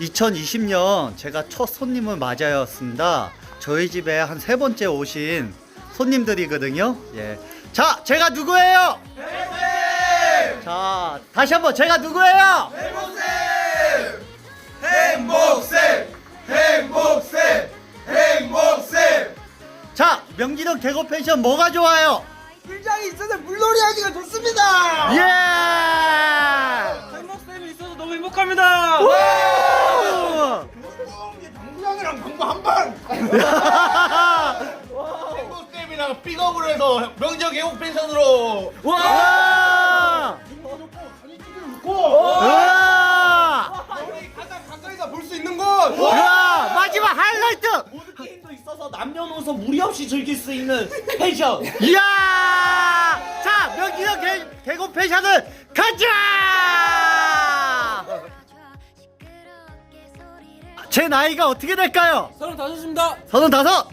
2020년 제가 첫 손님을 맞아였습니다. 저희 집에 한 세 번째 오신 손님들이거든요. 예. 자, 제가 누구예요? 자, 다시 한번 제가 누구예요? 행복쌤! 행복쌤! 행복쌤! 자, 명지동 계곡 펜션 뭐가 좋아요? 물장이 있어서 물놀이 하기가 좋습니다! 예! 행복쌤이 있어서 너무 행복합니다. 우! 당 구장이랑 당구 한 방! 행복쌤이랑 픽업을 해서 명지역 계곡 펜션으로 와! 와! 우리 가장 가까이서 볼 수 있는 곳! 와! 마지막 하이라이트! 게임도 있어서 남녀노소 무리 없이 즐길 수 있는 펜션. 이야! 자, 명지동 계, 계곡 펜션을 가자! 제 나이가 어떻게 될까요? 서른 다섯입니다. 서른 다섯,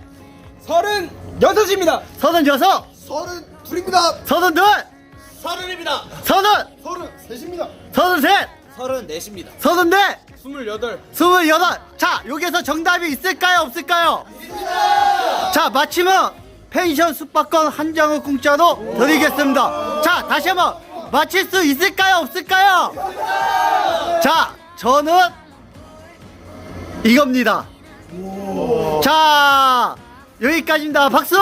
서른 여섯입니다. 서른 여섯, 서른 둘입니다! 서른 둘, 서른입니다. 서른, 서른 셋입니다! 서른 셋, 서른 넷입니다. 서른 넷, 스물여덟. 스물 여덟. 자, 여기서 정답이 있을까요? 없을까요? 자, 마치면 펜션 숙박권 한 장을 공짜로 드리겠습니다. 자, 다시 한번 마칠 수 있을까요? 없을까요? 자, 저는 이겁니다. 자, 여기까지입니다. 박수!